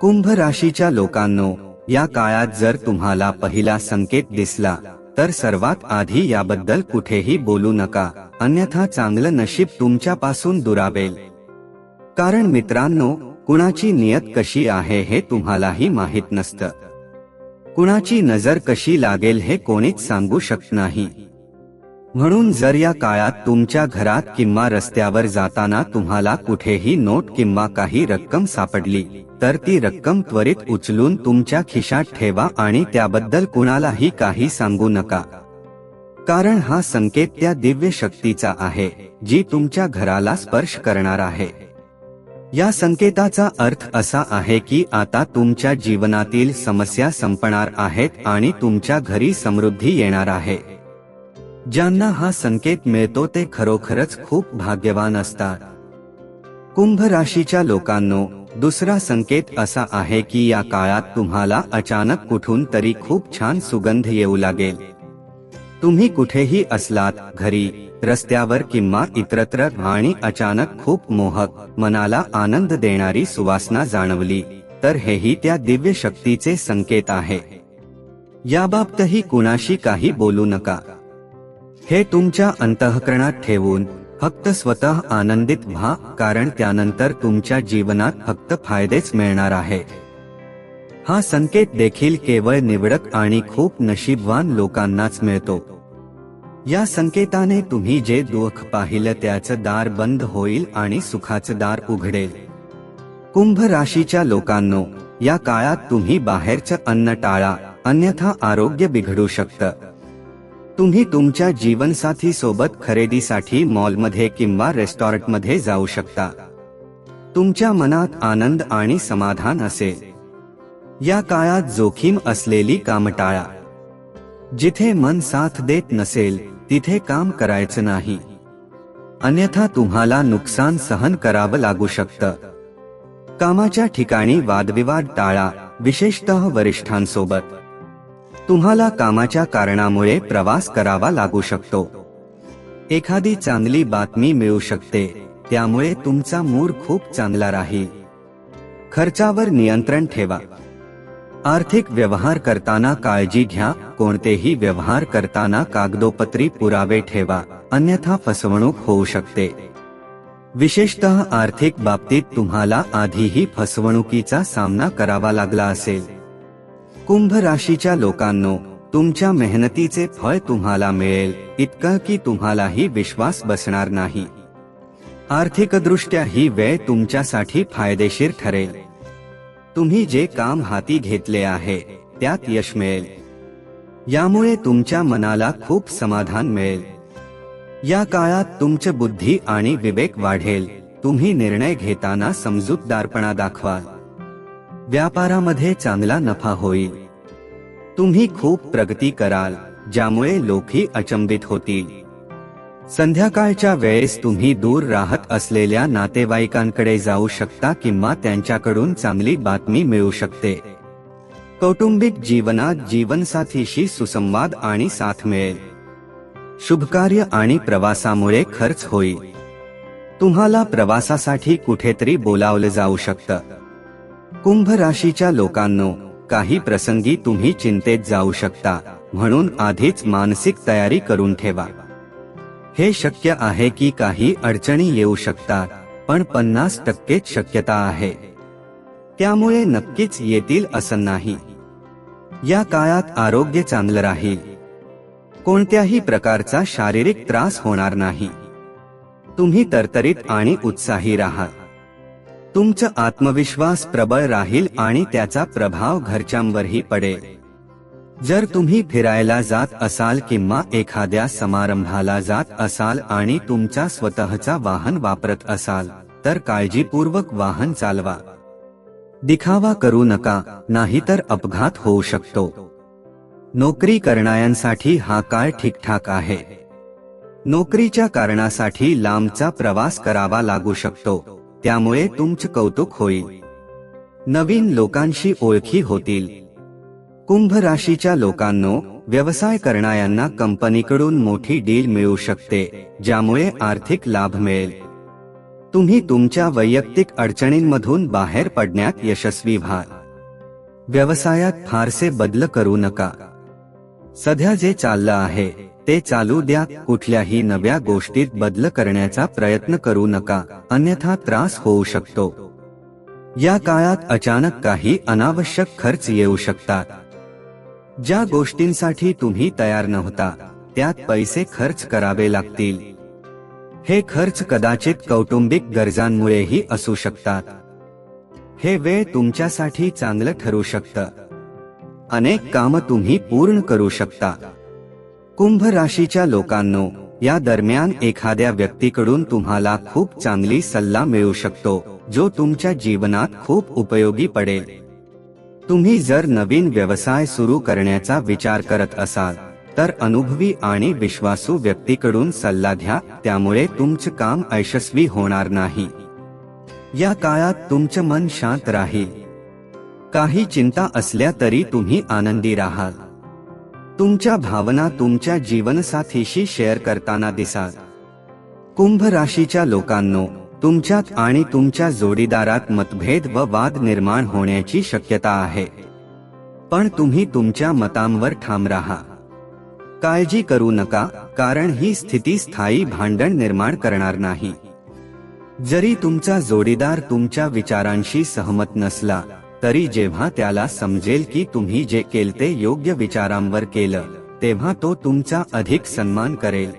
कुंभ राशीच्या लोकांनो या काळात जर तुम्हाला पहिला संकेत दिसला तर सर्वात आधी याबद्दल कुठेही बोलू नका अन्यथा चांगलं नशीब तुमच्यापासून दुरावेल. कारण मित्रांनो कुणाची नियत कशी आहे हे तुम्हालाही माहीत नसतं. कुणाची नजर कशी लागेल हे कोणीच सांगू शकत नाही. म्हणून जर या काळात तुमच्या घरात किंवा रस्त्यावर जाताना तुम्हाला कुठेही नोट किंवा काही रक्कम सापडली तर ती रक्कम त्वरित उचलून तुमच्या खिशात ठेवा आणि त्याबद्दल कुणालाही काही सांगू नका. कारण हा संकेत त्या दिव्य शक्तीचा आहे जी तुमच्या घराला स्पर्श करणार आहे. या संकेताचा अर्थ असा आहे की आता तुमच्या जीवनातील समस्या संपणार आहेत आणि तुमच्या घरी समृद्धी येणार आहे. ज्यांना हा संकेत मिळतो ते खरोखरच खूप भाग्यवान असतात. कुंभ राशीच्या लोकांनो दुसरा संकेत असा आहे की या काळात तुम्हाला अचानक कुठून तरी खूप छान सुगंध येऊ लागेल. तुम्ही कुठेही असलात घरी रस्त्यावर किंवा इतरत्र आणि अचानक खूप मोहक मनाला आनंद देणारी सुवासना जाणवली तर हेही त्या दिव्य शक्तीचे संकेत आहे. याबाबतही कुणाशी काही बोलू नका. हे तुमच्या अंतःकरणात ठेवून फक्त स्वतः आनंदित व्हा कारण त्यानंतर तुमच्या जीवनात फक्त फायदेच मिळणार आहे. हा संकेत देखील केवळ निवडक आणि खूप नशीबवान लोकांनाच मिळतो. या संकेताने तुम्ही जे दुःख पाहिलं त्याचं दार बंद होईल आणि सुखाचं दार उघडेल. कुंभ राशीच्या लोकांनो या काळात तुम्ही बाहेरचं अन्न टाळा अन्यथा आरोग्य बिघडू शकतं. तुम्ही तुमच्या जीवनसाथी सोबत खरेदीसाठी मॉलमध्ये किंवा रेस्टॉरंटमध्ये जाऊ शकता. तुमच्या मनात आनंद आणि समाधान असेल. या काळात जोखीम असलेली काम टाळा जिथे मन साथ देत नसेल तिथे काम करायचं नाही. अन्यथा तुम्हाला नुकसान सहन करावं लागू शकतं. कामाच्या ठिकाणी वादविवाद टाळा विशेषतः वरिष्ठांसोबत. तुम्हाला कामाच्या कारणामुळे प्रवास करावा लागू शकतो. एखादी चांगली बातमी मिळू शकते त्यामुळे तुमचा मूड खूप चांगला राहील. खर्चावर नियंत्रण ठेवा. आर्थिक व्यवहार करताना काळजी घ्या कोणतेही व्यवहार करताना कागदोपत्री पुरावे ठेवा अन्यथा फसवणूक होऊ शकते. विशेषतः आर्थिक बाबतीत तुम्हाला आधीही फसवणुकीचा सामना करावा लागला असेल. कुंभ राशीच्या लोकांनो तुमच्या मेहनतीचे फळ तुम्हाला मिळेल इतकं की तुम्हालाही विश्वास बसणार नाही. आर्थिकदृष्ट्या ही वेळ तुमच्यासाठी फायदेशीर ठरेल. तुम्ही जे काम हाती घेतले आहे त्यात यश मिळेल. यामुळे तुमच्या मनाला खूप समाधान मिळेल. या काळात तुमचे बुद्धी आणि विवेक वाढेल. तुम्ही निर्णय घेताना समजूतदारपणा दाखवा व्यापारामध्ये चांगला नफा होईल. तुम्ही खूप प्रगती कराल ज्यामुळे लोकही अचंबित होतील. संध्याकाळच्या वेळेस तुम्ही दूर राहत असलेल्या नातेवाईकांकडे जाऊ शकता किंवा त्यांच्याकडून चांगली बातमी मिळू शकते. कौटुंबिक जीवनात जीवनसाथीशी सुसंवाद आणि साथ मिळेल. शुभकार्य आणि प्रवासामुळे खर्च होईल. तुम्हाला प्रवासासाठी कुठेतरी बोलावलं जाऊ शकतं. कुंभ राशीच्या लोकांनो काही प्रसंगी तुम्ही चिंतेत जाऊ शकता म्हणून आधीच मानसिक तयारी करून ठेवा. हे शक्य आहे की काही अडचणी येऊ शकतात पण पन्नास टक्केच शक्यता आहे. त्यामुळे नक्कीच येतील असं नाही. या काळात आरोग्य चांगलं राहील. कोणत्याही प्रकारचा शारीरिक त्रास होणार नाही. तुम्ही तरतरीत आणि उत्साही राहा तुमचा आत्मविश्वास प्रबळ राहील आणि त्याचा प्रभाव घरच्यांवरही पडेल. जर तुम्ही फिरायला जात असाल किंवा एखाद्या समारंभाला जात असाल आणि तुमचा स्वतःचा वाहन वापरत असाल तर काळजीपूर्वक वाहन चालवा. दिखावा करू नका नाहीतर अपघात होऊ शकतो. नोकरी करणाऱ्यांसाठी हा काळ ठीकठाक आहे. नोकरीच्या कारणासाठी लांबचा प्रवास करावा लागू शकतो. त्यामुळे तुमचं कौतुक होईल. नवीन लोकांशी ओळखी होतील. कुंभ राशीच्या लोकांनो व्यवसाय करणाऱ्यांना कंपनीकडून मोठी डील मिळू शकते ज्यामुळे आर्थिक लाभ मिळेल. तुम्ही तुमच्या वैयक्तिक अडचणींमधून बाहेर पडण्यात यशस्वी व्हाल. व्यवसायात फारसे बदल करू नका. सध्या जे चाललं आहे ते चालू द्या कुठल्याही नव्या गोष्टीत बदल करण्याचा प्रयत्न करू नका अन्यथा त्रास होऊ शकतो. या काळात अचानक काही अनावश्यक खर्च येऊ शकतात. ज्या गोष्टींसाठी तुम्ही तयार नव्हता त्यात पैसे खर्च करावे लागतील. हे खर्च कदाचित कौटुंबिक गरजांमुळेही असू शकतात. हे वेळ तुमच्यासाठी चांगलं ठरू शकतं. अनेक काम तुम्ही पूर्ण करू शकता. कुंभ राशीच्या लोकांनो या दरम्यान एखाद्या व्यक्तीकडून तुम्हाला खूप चांगली सल्ला मिळू शकतो जो तुमच्या जीवनात खूप उपयोगी पडेल. तुम्ही जर नवीन व्यवसाय सुरू करण्याचा विचार करत असाल तर अनुभवी आणि विश्वासू व्यक्तीकडून सल्ला घ्या त्यामुळे तुमचं काम यशस्वी होणार नाही. या काळात तुमचं मन शांत राहील. काही चिंता असल्या तरी तुम्ही आनंदी राहाल. तुमच्या भावना तुमच्या जीवनसाथीशी शेअर करताना दिसाल. कुंभ राशीच्या लोकांनो तुमच्यात आणि तुमच्या जोडीदारात मतभेद व वाद निर्माण होण्याची शक्यता आहे. पण तुम्ही तुमच्या मतांवर ठाम राहा. काळजी करू नका कारण ही स्थिती स्थायी भांडण निर्माण करणार नाही. जरी तुमचा जोडीदार तुमच्या विचारांशी सहमत नसला तरी जेव्हा त्याला समजेल की तुम्ही जे केल ते योग्य विचारांवर केलं तेव्हा तो तुमचा अधिक सन्मान करेल.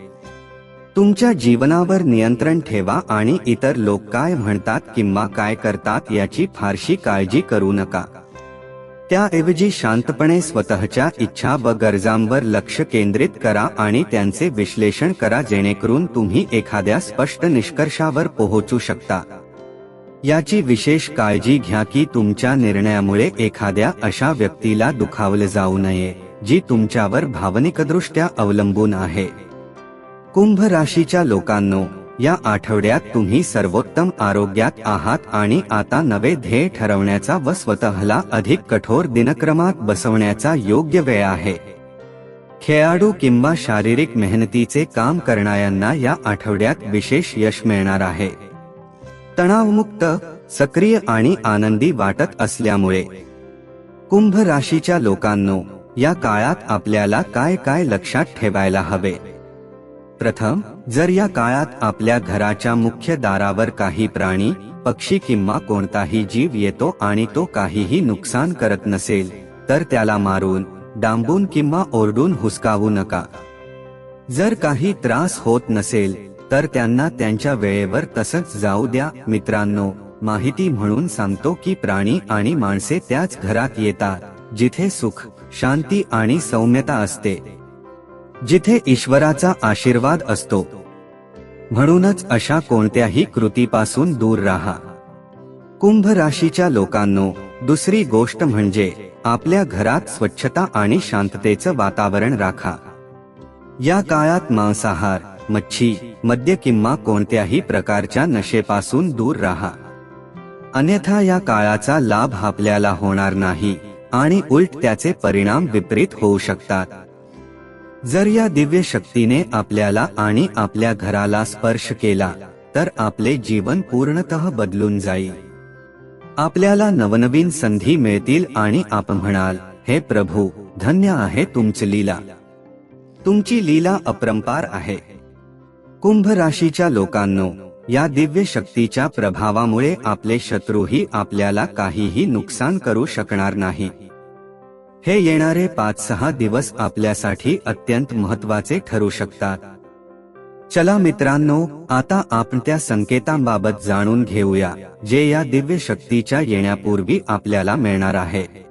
तुमच्या जीवनावर नियंत्रण ठेवा आणि इतर लोक काय म्हणतात किंवा काय करतात याची फारशी काळजी करू नका. त्याऐवजी शांतपणे स्वतःच्या इच्छा व गरजांवर लक्ष केंद्रित करा आणि त्यांचे विश्लेषण करा जेणेकरून तुम्ही एखाद्या स्पष्ट निष्कर्षावर पोहोचू शकता. याची विशेष काळजी घ्या की तुमच्या निर्णयामुळे एखाद्या अशा व्यक्तीला दुखावलं जाऊ नये जी तुमच्यावर भावनिकदृष्ट्या अवलंबून आहे. कुंभ राशीच्या लोकांनो या आठवड्यात तुम्ही सर्वोत्तम आरोग्यात आहात आणि आता नवे ध्येय ठरवण्याचा व स्वतःला अधिक कठोर दिनक्रमात बसवण्याचा योग्य वेळ आहे. खेळाडू किंवा शारीरिक मेहनतीचे काम करणाऱ्यांना या आठवड्यात विशेष यश मिळणार आहे. तणावमुक्त सक्रिय आणि आनंदी वाटत असल्यामुळे. कुंभ राशीच्या लोकांनो या काळात आपल्याला काय काय लक्षात ठेवायला हवे? प्रथम जर या काळात आपल्या घराच्या मुख्य दारावर काही प्राणी पक्षी किंवा कोणताही जीव येतो आणि तो काहीही नुकसान करत नसेल तर त्याला मारून डांबून किंवा ओरडून हुसकावू नका. जर काही त्रास होत नसेल तर त्यांना त्यांच्या वेळेवर तसंच जाऊ द्या मित्रांनो. माहिती म्हणून सांगतो की प्राणी आणि माणसे त्याच घरात येतात जिथे सुख शांती आणि सौम्यता असते. जिथे ईश्वराचा आशीर्वाद असतो. म्हणूनच अशा कोणत्याही कृतीपासून दूर राहा. कुंभ राशीच्या लोकांनो दुसरी गोष्ट म्हणजे आपल्या घरात स्वच्छता आणि शांततेचं वातावरण राखा. या काळात मांसाहार मच्छी मद्य किंवा कोणत्याही प्रकारच्या नशेपासून दूर राहा. अन्यथा या काळाचा लाभ आपल्याला होणार नाही आणि उलट त्याचे परिणाम विपरीत होऊ शकतात. जर या दिव्य शक्तीने आपल्याला आणि आपल्या घराला स्पर्श केला तर आपले जीवन पूर्णतः बदलून जाईल. आपल्याला नवनवीन संधी मिळतील आणि आपण म्हणाल हे प्रभू धन्य आहे तुमची लीला. तुमची लीला अपरंपार आहे. कुंभ राशीच्या लोकांनो या दिव्य शक्तीच्या प्रभावामुळे आपले शत्रूही आपल्याला काहीही नुकसान करू शकणार नाही. हे येणारे पाच सहा दिवस आपल्यासाठी अत्यंत महत्त्वाचे ठरू शकतात. चला मित्रांनो आता आपण त्या संकेतांबाबत जाणून घेऊया जे या दिव्य शक्तीच्या येण्यापूर्वी आपल्याला मिळणार आहे.